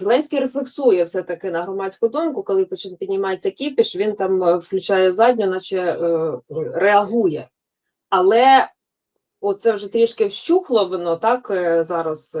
Зеленський рефлексує все-таки на громадську думку, коли піднімається кіпіш, він там е, включає задню, наче е, реагує. Але оце вже трішки вщухло воно, так е, зараз.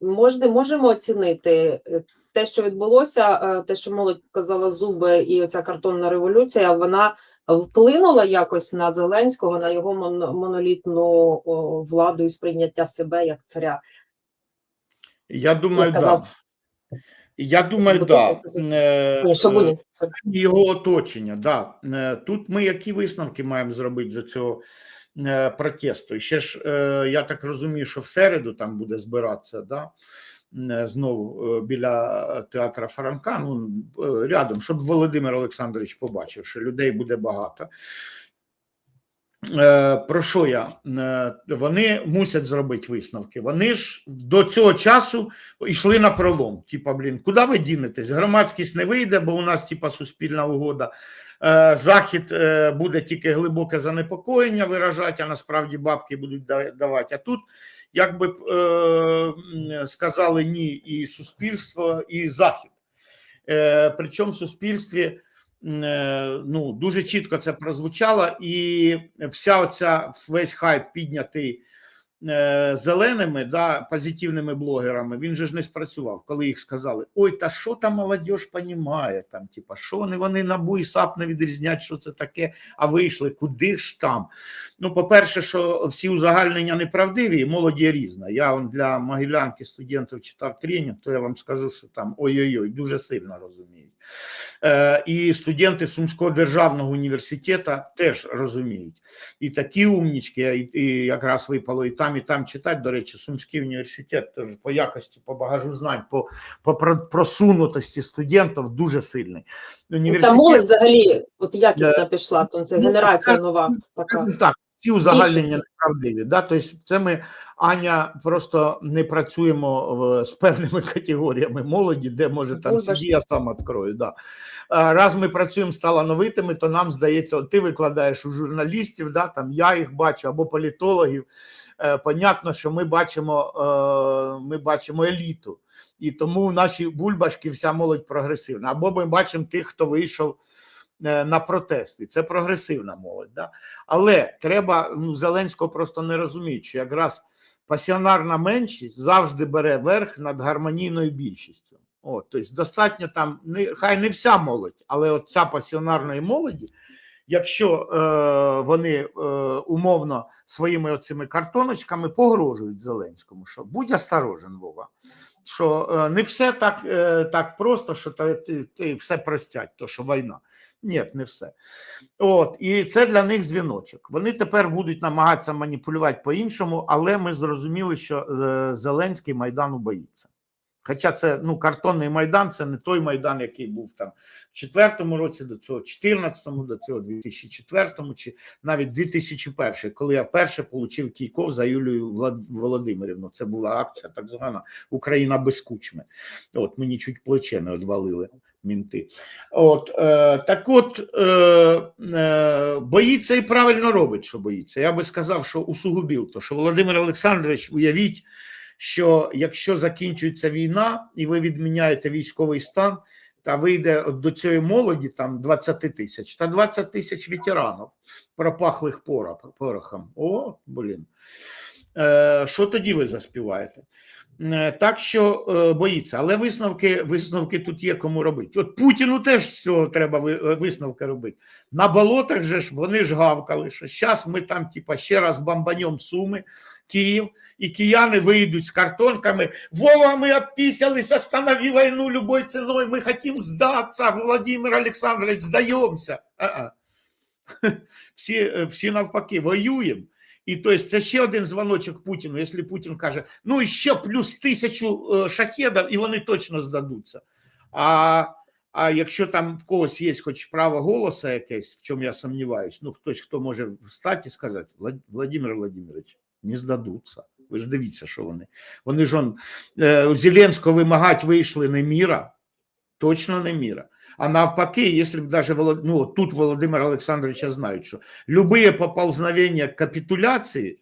Можна, можемо оцінити те, що відбулося, те, що молодь показала зуби, і оця картонна революція, вона вплинула якось на Зеленського, на його мон- монолітну владу і сприйняття себе як царя. Я думаю, Як да. Я думаю, Шабунін, да. Е, і його оточення. Да. Е, Тут ми які висновки маємо зробити за цього е, протесту? І ще ж, е, я так розумію, що в середу там буде збиратися, да? е, знову е, біля театра Франка, ну, е, рядом, щоб Володимир Олександрович побачив, що людей буде багато. Е, Про що я? Е, Вони мусять зробити висновки. Вони ж до цього часу йшли на пролом. Типа, блін, куди ви дінетесь? Громадськість не вийде, бо у нас типа суспільна угода. Е, Захід буде тільки глибоке занепокоєння виражати, а насправді бабки будуть давати. А тут, якби б е, сказали ні, і суспільство, і захід. Причому в суспільстві ну, дуже чітко це прозвучало, і вся оця весь хайп піднятий е, зеленими, да, позитивними блогерами, він же ж не спрацював, коли їх сказали: ой, та що там молодь понімає, там, типа, що вони, вони набу і САП не відрізнять, що це таке, а вийшли, куди ж там? Ну, по-перше, що всі узагальнення неправдиві, і молодь є різна. Я он для могилянки студентів читав тренінг, то я вам скажу, що там ой-ой-ой, дуже сильно розуміють. Е, і студенти Сумського державного університету теж розуміють. І такі умнічки, і, і якраз випало і там, і там читати. До речі, Сумський університет теж по якості, по багажу знань, по, по просунутості студентів дуже сильний. Університет... Та молодь взагалі от якісно Е, пішла, то це ну, генерація нова така. Так, ці узагальнення неправдиві. Да? Тобто це ми, Аня, просто не працюємо в, з певними категоріями молоді, де може там сиді, я сам відкрою. Да. Раз ми працюємо з талановитими, то нам здається, от ти викладаєш у журналістів, да, там я їх бачу, або політологів. Е, Понятно, що ми бачимо, е, ми бачимо еліту. І тому в наші бульбашки вся молодь прогресивна. Або ми бачимо тих, хто вийшов на протести. Це прогресивна молодь. Да? Але треба ну, Зеленського просто не розуміють, що якраз пасіонарна меншість завжди бере верх над гармонійною більшістю. От, тобто достатньо там, не, хай не вся молодь, але от ця пасіонарної молоді, якщо е, вони е, умовно своїми оцими картоночками погрожують Зеленському, що будь осторожен, Вова, що е, не все так, е, так просто, що ти, ти все простять, то що війна. Ні, не все. От, і це для них дзвіночок. Вони тепер будуть намагатися маніпулювати по-іншому, але ми зрозуміли, що е, Зеленський Майдану боїться. Хоча це ну, картонний майдан, це не той майдан, який був там в четвертому році, до цього, 14-му, до цього 2004-му, чи навіть 2001, коли я вперше отримав Кійков за Юлію Володимирівну. Це була акція, так звана Україна без кучми. От мені чуть плече не одвалили мінти. От е, так, от е, е, боїться і правильно робить, що боїться. Я би сказав, що усугубив то, що Володимир Олександрович, уявіть, що якщо закінчується війна і ви відміняєте військовий стан, та вийде до цієї молоді там 20 тисяч та 20 тисяч ветеранів, пропахлих порохом. О, блін. Е, що тоді ви заспіваєте? Е, Так що е, боїться, але висновки, висновки тут є кому робити. От Путіну теж з цього треба е, висновки робити. На болотах же ж вони ж гавкали, що зараз ми там, типа, ще раз бомбанем Суми, Київ, і кияни вийдуть з картонками. Вова, ми обписались, останови війну любой ціною, ми хотим здатися, Володимир Олександрович, здаємося. А-а. Всі, е, всі навпаки воюємо. І то есть, це ще один дзвоночок Путіну, якщо Путін каже, ну і ще плюс тисячу е, шахедів, і вони точно здадуться. А, а якщо там в когось є хоч право голоса якесь, в чому я сумніваюсь, ну хтось, хто може встати і сказати, «Влад- Владимир Владимирович, не здадуться. Ви ж дивіться, що вони. Вони ж он, е, Зеленського вимагати вийшли не міра, точно не міра. А навпаки, если бы даже ну, тут Володимира Александровича знают, что любые поползновения к капитуляции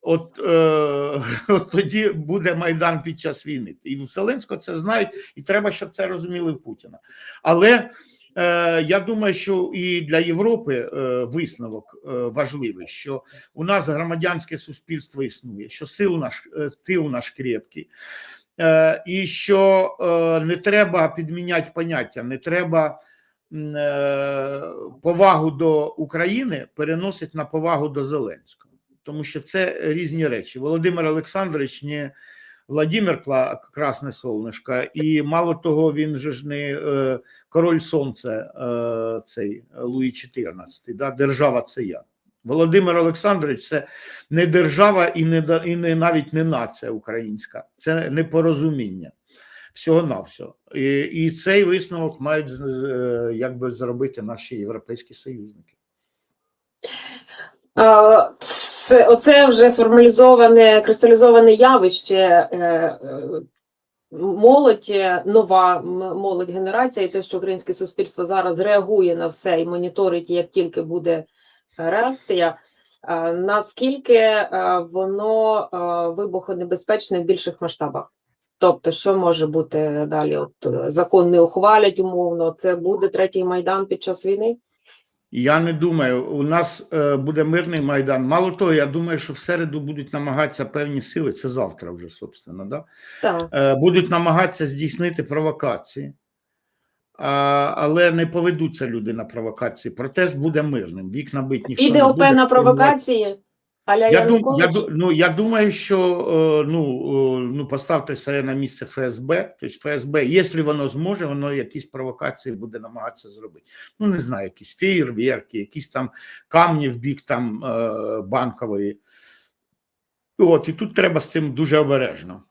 От, е, от тоді буде Майдан під час війни. І в це знають, і треба, щоб це розуміли в Путіна. Але е, я думаю, що і для Європи е, висновок е, важливий, що у нас громадянське суспільство існує, що сил наш е, тил наш крепкий, і що е, не треба підміняти поняття, не треба е, повагу до України переносить на повагу до Зеленського, тому що це різні речі. Володимир Олександрович не Владимир Красне Солнышко, і мало того, він же ж не е, король сонця, е, цей Луї 14, да? держава це я. Володимир Олександрович це не держава і не, і не навіть не нація українська, це непорозуміння всього навсього І, і цей висновок мають е, якби зробити наші європейські союзники. Це, оце вже формалізоване, кристалізоване явище. е, е, Молодь, нова молодь генерація, і те, що українське суспільство зараз реагує на все і моніторить, як тільки буде реакція. е, Наскільки е, воно е, вибухонебезпечне в більших масштабах? Тобто, що може бути далі? От закон не ухвалять умовно. Це буде третій майдан під час війни? Я не думаю, у нас буде мирний майдан. Мало того, я думаю, що в середу будуть намагатися певні сили. Це завтра вже, собственно, да? Так. будуть намагатися здійснити провокації, але не поведуться люди на провокації. Протест буде мирним. Вікна бить ніхто Піде ОП на провокації? Аля Я, дум, я, ну, я думаю, що е, ну, е, ну, поставте себе на місце ФСБ. Тобто ФСБ, якщо воно зможе, воно якісь провокації буде намагатися зробити. Ну, не знаю, якісь феєрверки, якісь там камні в бік там е, банкової. От, і тут треба з цим дуже обережно.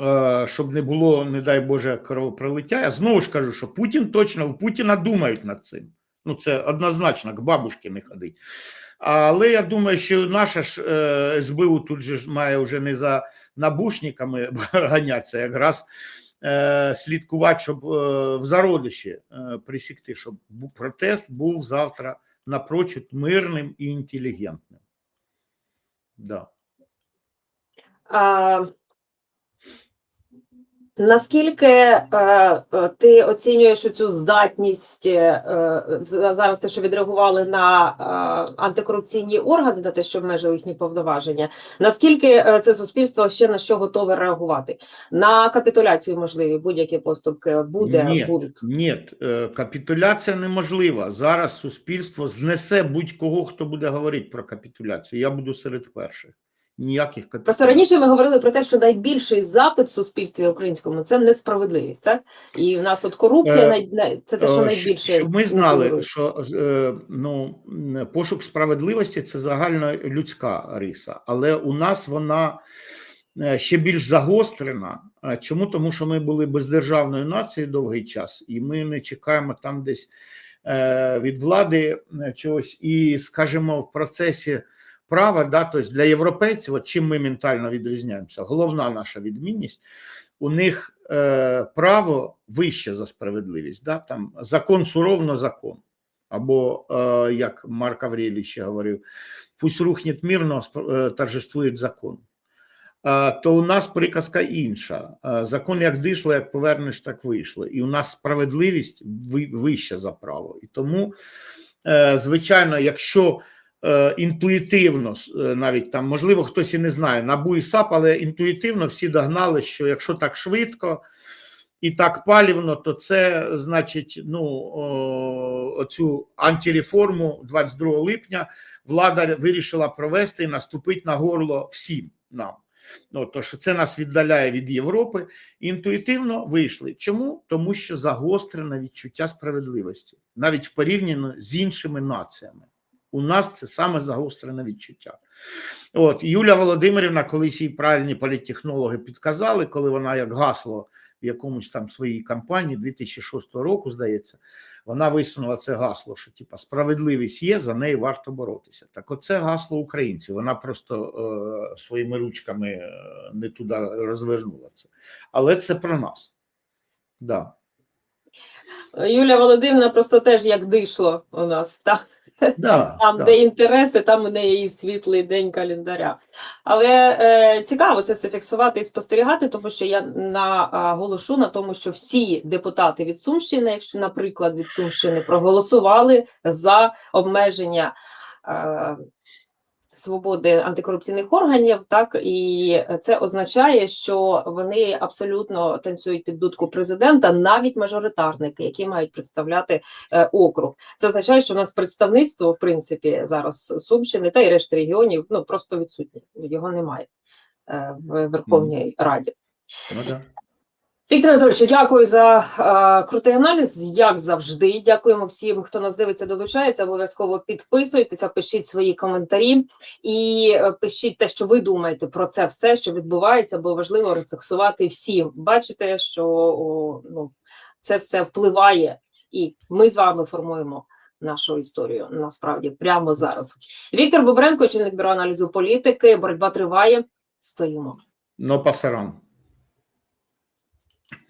Е, Щоб не було, не дай Боже, кровопролиття. Я знову ж кажу, що Путін точно у Путіна думають над цим. Ну, це однозначно, к бабушки не ходить. Але я думаю, що наша ж е, СБУ тут же має вже не за набушниками ганятися, якраз е, слідкувати, щоб в зародиші присікти, щоб протест був завтра напрочуд мирним і інтелігентним. Да. А, наскільки е, е, ти оцінюєш цю здатність е, е, зараз те, що відреагували на е, антикорупційні органи, на те, що обмежили їхні повноваження? Наскільки е, це суспільство ще на що готове реагувати? На капітуляцію можливі будь-які поступки буде Ні. будуть. Ні, капітуляція неможлива. Зараз суспільство знесе будь-кого, хто буде говорити про капітуляцію. Я буду серед перших. Ніяких капітуляцій. Просто раніше ми говорили про те, що найбільший запит в суспільстві українському це несправедливість, так і в нас от корупція Е, най- це те, що Е, найбільше Щоб ми знали, що е, ну, пошук справедливості це загальнолюдська риса, але у нас вона ще більш загострена. Чому? Тому що ми були бездержавною нацією довгий час, і ми не чекаємо там десь від влади чогось, і, скажімо, в процесі права, да, тобто для європейців, от чим ми ментально відрізняємося, головна наша відмінність. У них е, право вище за справедливість. Да? Там закон суровно закон. Або, е, як Марк Аврелій ще говорив, пусть рухнет мирно, е, торжествує закон. Е, то у нас приказка інша. Е, закон як дишло, як повернеш, так вийшло. І у нас справедливість вища за право. І тому, звичайно, якщо інтуїтивно, е, навіть там, можливо, хтось і не знає, набу і САП, але інтуїтивно всі догнали, що якщо так швидко і так палівно, то це значить, ну, оцю антиреформу 22 липня влада вирішила провести і наступити на горло всім нам. Ну, то, що це нас віддаляє від Європи, інтуїтивно вийшли. Чому? Тому що загострене відчуття справедливості, навіть в порівнянні з іншими націями. У нас це саме загострене відчуття. От Юля Володимирівна, колись їй правильні політтехнологи підказали, коли вона як гасло в якомусь там своїй кампанії 2006 року, здається, вона висунула це гасло, що типа справедливість є, за неї варто боротися. Так, оце гасло українців. Вона просто е, своїми ручками е, не туди розвернула це. Але це про нас. Да. Юлія Володимирівна просто теж як дишло у нас, так? Да, Там, да. де інтереси, там у неї і світлий день календаря. Але е, цікаво це все фіксувати і спостерігати, тому що я наголошу на тому, що всі депутати від Сумщини, якщо, наприклад, від Сумщини, проголосували за обмеження. Е, Свободи антикорупційних органів, так і це означає, що вони абсолютно танцюють під дудку президента, навіть мажоритарники, які мають представляти е, округ. Це означає, що у нас представництво, в принципі, зараз Сумщини та й решти регіонів ну просто відсутнє. Його немає е, в Верховній Раді. Ну. Віктор Анатольович, дякую за е, крутий аналіз, як завжди. Дякуємо всім, хто нас дивиться, долучається. Обов'язково підписуйтеся, пишіть свої коментарі і е, пишіть те, що ви думаєте про це все, що відбувається, бо важливо рефлексувати всім. Бачите, що о, ну, це все впливає, і ми з вами формуємо нашу історію насправді прямо зараз. Віктор Бобренко, очільник бюро аналізу політики. Боротьба триває. Стоїмо. Но пасаран.